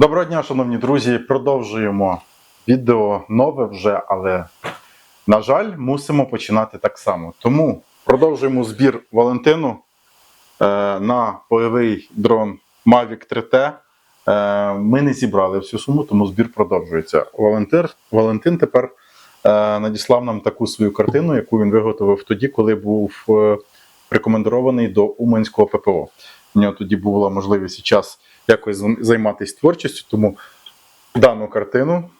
Доброго дня, шановні друзі. Продовжуємо відео нове вже, але, на жаль, мусимо починати так само. Тому продовжуємо збір Валентину е, на бойовий дрон Mavic 3T. Е, ми не зібрали всю суму, тому збір продовжується. Валентин, Валентин тепер е, надіслав нам таку свою картину, яку він виготовив тоді, коли був прикомандирований до Уманського ППО. У нього тоді була можливість і час якось займатися творчістю, тому дану картину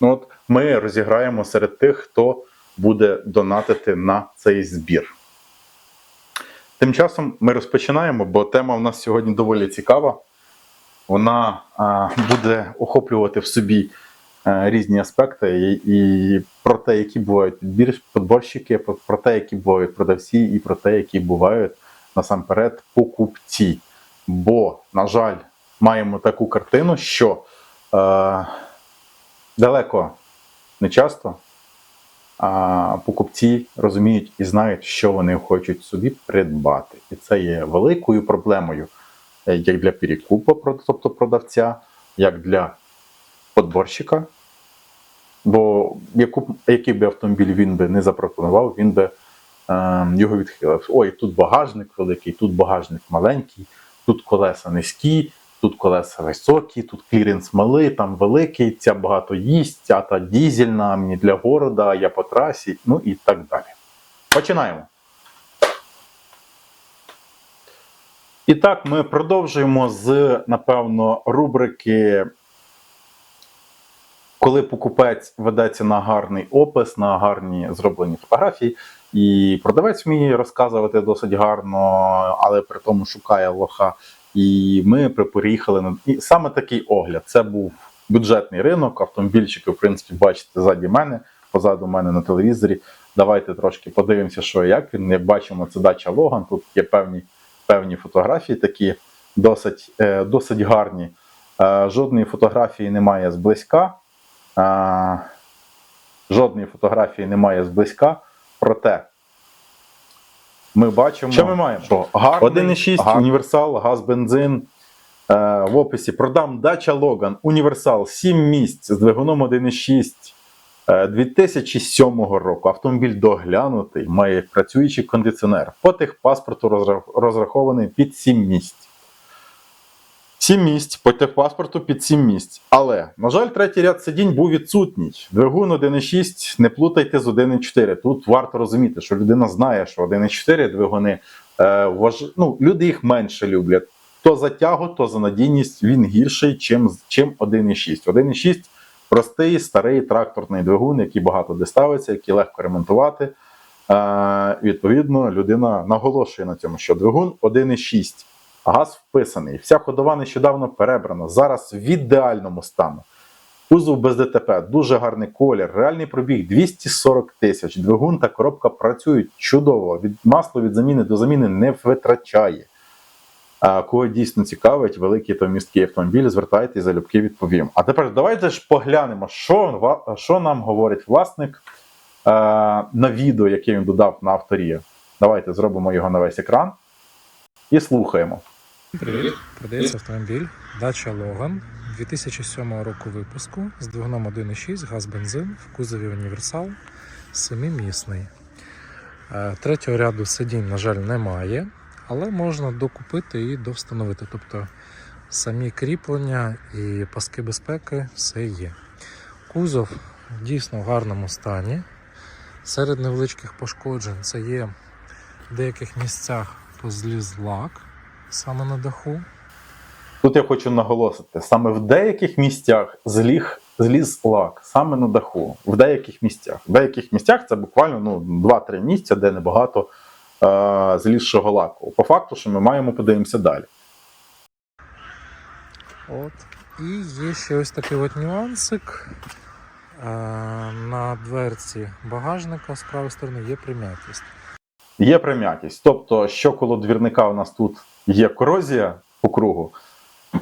ну, от, ми розіграємо серед тих, хто буде донатити на цей збір. Тим часом ми розпочинаємо, бо тема в нас сьогодні доволі цікава. Вона а, буде охоплювати в собі е, різні аспекти, і, і про те, які бувають про, про те, які бувають продавці, і про те, які бувають насамперед покупці. Бо, на жаль, маємо таку картину, що е, далеко не часто а, покупці розуміють і знають, що вони хочуть собі придбати. І це є великою проблемою е, як для перекупа, прод- тобто продавця, як для подборщика. Бо яку, який би автомобіль він би не запропонував, він би е, його відхилив. Ой, тут багажник великий, тут багажник маленький, тут колеса низькі, тут колеса високі, тут кліренс малий, там великий, ця багато їсть, ця та дізельна, мені для города, я по трасі, ну і так далі. Починаємо. І так, ми продовжуємо з, напевно, рубрики коли покупець ведеться на гарний опис, на гарні зроблені фотографії, і продавець вміє розказувати досить гарно, але при тому шукає лоха. І ми приїхали на і саме такий огляд. Це був бюджетний ринок. Автомобільчики, в принципі, бачите ззаді мене, позаду мене на телевізорі. Давайте трошки подивимося, що і як він. Як бачимо, це дача Логан. Тут є певні, певні фотографії, такі досить, е, досить гарні. Е, жодної фотографії немає зблизька. А, жодної фотографії немає зблизька. Проте ми бачимо, Що ми маємо? що гарний, 1,6 гарний універсал, газ, бензин. Е, в описі продам дача Логан, універсал 7 місць з двигуном 1,6 е, 2007 року. Автомобіль доглянутий, має працюючий кондиціонер. По техпаспорту розрахований під 7 місць. 7 місць по техпаспорту під 7 місць. Але, на жаль, третій ряд сидінь був відсутній. Двигун 1,6 не плутайте з 1,4. Тут варто розуміти, що людина знає, що 1,4 двигуни е, важ... ну, люди їх менше люблять. То за тягу, то за надійність він гірший, чим, чим 1,6. 1,6 простий, старий тракторний двигун, який багато де ставиться, який легко ремонтувати. Е, відповідно, людина наголошує на цьому, що двигун 1,6. Газ вписаний. Вся ходова нещодавно перебрана. Зараз в ідеальному стану. Кузов без ДТП, дуже гарний колір, реальний пробіг 240 тисяч. Двигун та коробка працюють чудово. Від масло від заміни до заміни не витрачає. А кого дійсно цікавить великий та місткий автомобіль, звертайтесь залюбки відповім. А тепер давайте ж поглянемо, що, що нам говорить власник е, на відео, яке він додав на авторія. Давайте зробимо його на весь екран і слухаємо. Привіт, продається автомобіль Dacia Logan 2007 року випуску з двигуном 1.6 газ-бензин в кузові універсал 7-місний. Е, Третього ряду сидінь, на жаль, немає, але можна докупити і довстановити. Тобто самі кріплення і паски безпеки все є. Кузов дійсно в гарному стані. Серед невеличких пошкоджень це є в деяких місцях позліз лак саме на даху. Тут я хочу наголосити: саме в деяких місцях зліг, зліз лак, саме на даху. В деяких місцях. В деяких місцях це буквально ну, 2-3 місця, де небагато е, злізшого лаку. По факту, що ми маємо, подивимося далі. От. І є ще ось такий от нюансик. Е, На дверці багажника з правої сторони є прим'ятість. Є прим'ятість. Тобто, що коло двірника у нас тут є корозія по кругу,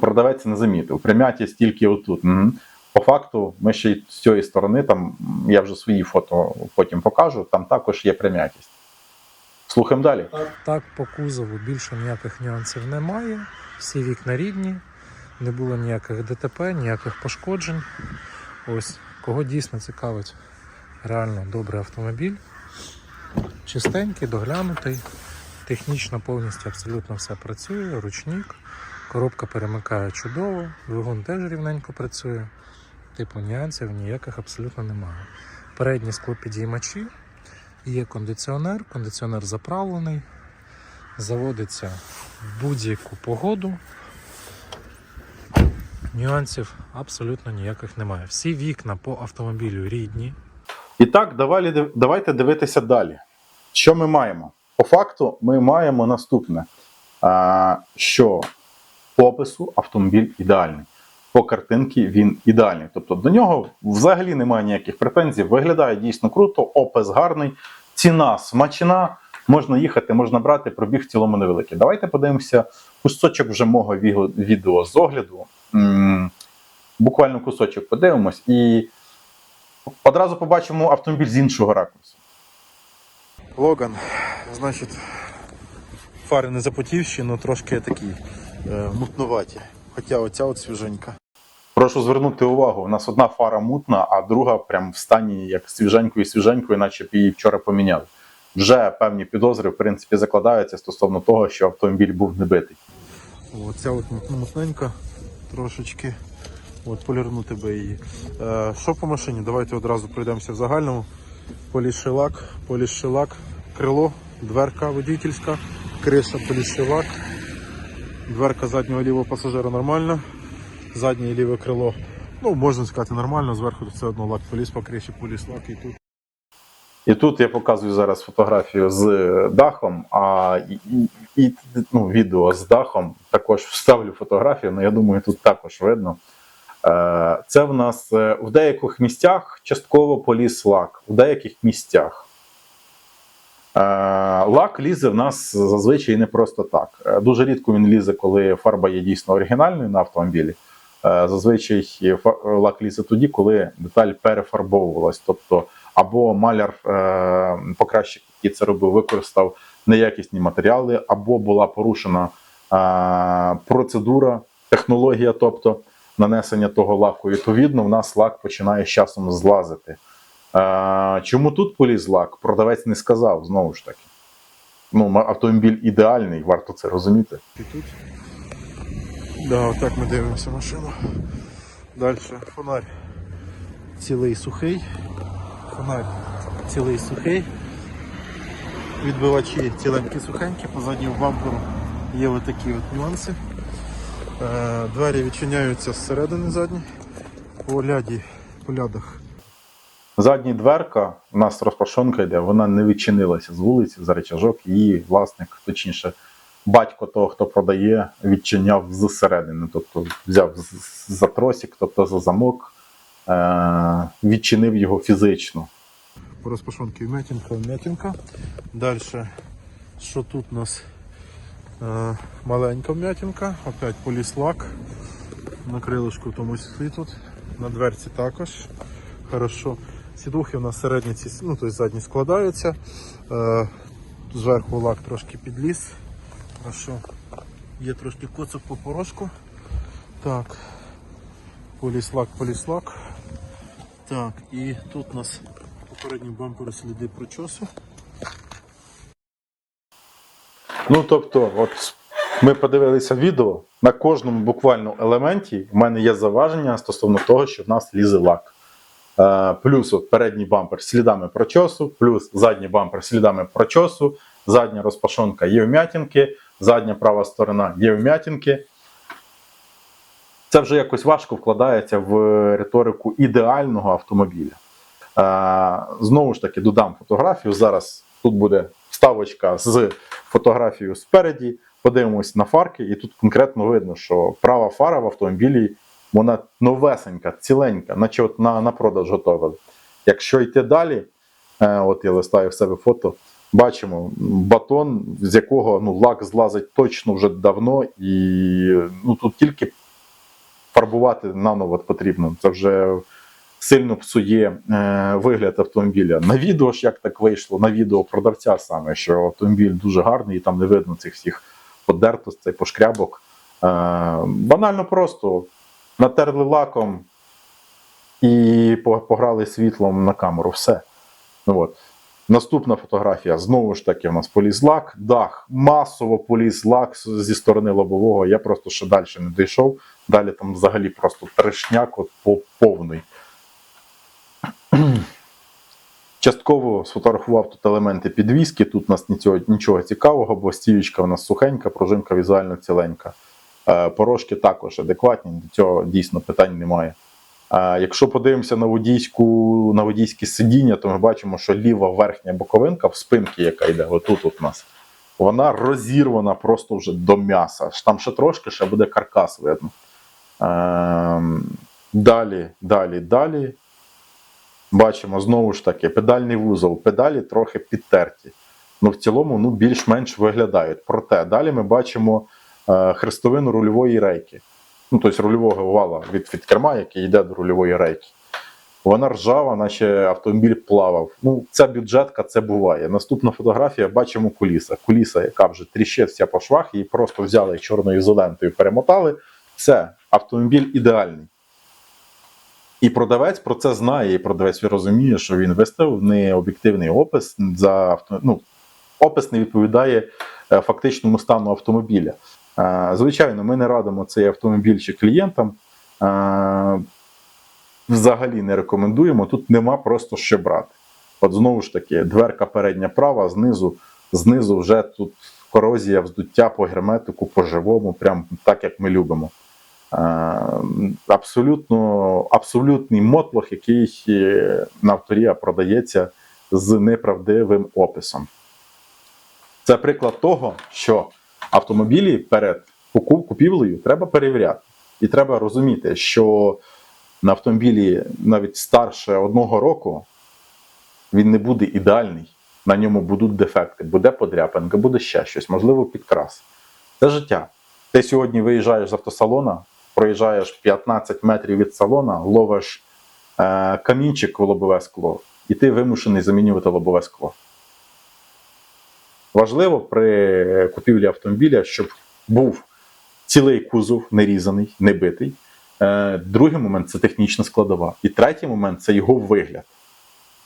продавець не замітив. Прим'ятість тільки отут. По факту, ми ще й з цієї сторони, там я вже свої фото потім покажу, там також є прим'ятість. Слухаємо далі. Так, по кузову більше ніяких нюансів немає. Всі вікна рідні, не було ніяких ДТП, ніяких пошкоджень. Ось, кого дійсно цікавить реально добрий автомобіль. Чистенький, доглянутий, технічно повністю абсолютно все працює, ручник, коробка перемикає чудово, двигун теж рівненько працює. Типу нюансів ніяких абсолютно немає. Передні склопідіймачі, є кондиціонер, кондиціонер заправлений, заводиться в будь-яку погоду. Нюансів абсолютно ніяких немає. Всі вікна по автомобілю рідні. І так, давайте дивитися далі. Що ми маємо? По факту, ми маємо наступне: що по опису автомобіль ідеальний. По картинці він ідеальний. Тобто до нього взагалі немає ніяких претензій. Виглядає дійсно круто, опис гарний, ціна смачна. Можна їхати, можна брати, пробіг в цілому невеликий. Давайте подивимося кусочок вже мого відео з огляду. Буквально кусочок подивимось і одразу побачимо автомобіль з іншого ракурсу. Логан, значить, фари не запотівші, але трошки такі е, мутнуваті. Хоча оця от свіженька. Прошу звернути увагу, у нас одна фара мутна, а друга прям в стані як свіженькою свіженькою, наче б її вчора поміняли. Вже певні підозри, в принципі, закладаються стосовно того, що автомобіль був не битий. Оця от мутненька трошечки. От полірнути би її. Е, що по машині? Давайте одразу пройдемося в загальному. Полішилак, полішилак, крило, дверка водительська, криша полішилак, дверка заднього лівого пасажира нормальна, заднє і ліве крило. Ну, можна сказати, нормально, зверху все одно лак поліз по криші, поліз лак і тут. І тут я показую зараз фотографію з дахом, а і, і, ну, відео з дахом також вставлю фотографію, але я думаю, тут також видно. Е, Це в нас е, в деяких місцях частково поліз лак, в деяких місцях. Е, Лак лізе в нас зазвичай не просто так. Е, Дуже рідко він лізе, коли фарба є дійсно оригінальною на автомобілі. Е, Зазвичай лак лізе тоді, коли деталь перефарбовувалась. Тобто, або маляр покращик, який це робив, використав неякісні матеріали, або була порушена процедура, технологія, тобто нанесення того лаку. Відповідно, в нас лак починає з часом злазити. Чому тут поліз лак? Продавець не сказав, знову ж таки. Ну, автомобіль ідеальний, варто це розуміти. І тут. Да, отак ми дивимося машину. Далі фонарь цілий сухий. Фонарь цілий сухий. Відбивачі ціленькі сухенькі, по задньому бамперу є отакі от нюанси. Е, Двері відчиняються зсередини задні. По ляді, по лядах Задня дверка, у нас розпашонка йде, вона не відчинилася з вулиці, за речажок, її власник, точніше, батько того, хто продає, відчиняв зсередини. Тобто взяв за тросик, тобто за замок, е- відчинив його фізично. по розпашонки вмятинка, вмятинка. Далі, що тут у нас е, маленька вмятинка, опять поліслак. На крилишку тому числі. На дверці також. Хорошо. Сідухи у нас середні, ці, ну, тобто задні складаються. Е, зверху лак трошки підліз. Хорошо. Є трошки коцок по порошку. Так. Поліслак, поліслак. Так, і тут у нас попередній бампер сліди прочосу. Ну, тобто, от ми подивилися відео, на кожному буквально елементі в мене є заваження стосовно того, що в нас лізе лак. Е, плюс передній бампер слідами прочосу, плюс задній бампер слідами прочосу, задня розпашонка є вмятинки, задня права сторона є вмятинки. Це вже якось важко вкладається в риторику ідеального автомобіля. Е, знову ж таки, додам фотографію. Зараз тут буде вставочка з фотографією спереді. Подивимось на фарки, і тут конкретно видно, що права фара в автомобілі вона новесенька, ціленька, наче от на, на продаж готова. Якщо йти далі, е, от я листаю в себе фото, бачимо батон, з якого ну, лак злазить точно вже давно, і ну, тут тільки фарбувати наново потрібно. Це вже сильно псує е, вигляд автомобіля. На відео ж як так вийшло, на відео продавця саме, що автомобіль дуже гарний, і там не видно цих всіх подертостей, пошкрябок. банально просто натерли лаком і пограли світлом на камеру. Все. От. Наступна фотографія. Знову ж таки, у нас поліз лак, дах, масово поліз лак зі сторони лобового. Я просто ще далі не дійшов. Далі там взагалі просто трешняк от по повний. Частково сфотографував тут елементи підвіски. Тут у нас нічого, нічого цікавого, бо стіючка у нас сухенька, пружинка візуально ціленька. Е, Порошки також адекватні, до цього дійсно питань немає. Е, Якщо подивимося на водійську, на водійське сидіння, то ми бачимо, що ліва верхня боковинка в спинці, яка йде отут от у нас, вона розірвана просто вже до м'яса. Там ще трошки ще буде каркас видно. Ем, Далі, далі, далі. Бачимо знову ж таки педальний вузол, педалі трохи підтерті. Ну, в цілому ну, більш-менш виглядають. Проте далі ми бачимо хрестовину рульової рейки. Ну, тобто рульового вала від, від керма, який йде до рульової рейки. Вона ржава, наче автомобіль плавав. Ну, ця бюджетка, це буває. Наступна фотографія бачимо куліса. Куліса, яка вже тріщить вся по швах, її просто взяли чорною ізолентою, перемотали. Це автомобіль ідеальний. І продавець про це знає, і продавець розуміє, що він виставив необ'єктивний опис за авто... ну, опис не відповідає е, фактичному стану автомобіля. Звичайно, ми не радимо цей автомобіль чи клієнтам. Взагалі не рекомендуємо. Тут нема просто що брати. От знову ж таки, дверка передня права, знизу, знизу вже тут корозія, вздуття по герметику, по живому, прям так як ми любимо. Абсолютно, абсолютний мотлох, який е, на авторія продається з неправдивим описом. Це приклад того, що автомобілі перед купівлею треба перевіряти. І треба розуміти, що на автомобілі навіть старше одного року він не буде ідеальний, на ньому будуть дефекти, буде подряпинка, буде ще щось, можливо, підкрас. Це життя. Ти сьогодні виїжджаєш з автосалона, проїжджаєш 15 метрів від салона, ловиш е, камінчик в лобове скло, і ти вимушений замінювати лобове скло. Важливо при купівлі автомобіля, щоб був цілий кузов, не різаний, не битий. Е, Другий момент це технічна складова. І третій момент це його вигляд.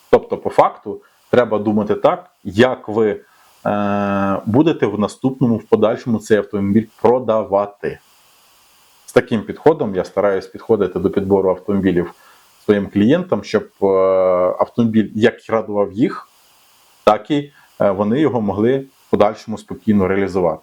Тобто, по факту, треба думати так, як ви е, будете в наступному, в подальшому цей автомобіль продавати. З таким підходом я стараюсь підходити до підбору автомобілів своїм клієнтам, щоб е, автомобіль як радував їх, так і е, вони його могли в подальшому спокійно реалізувати.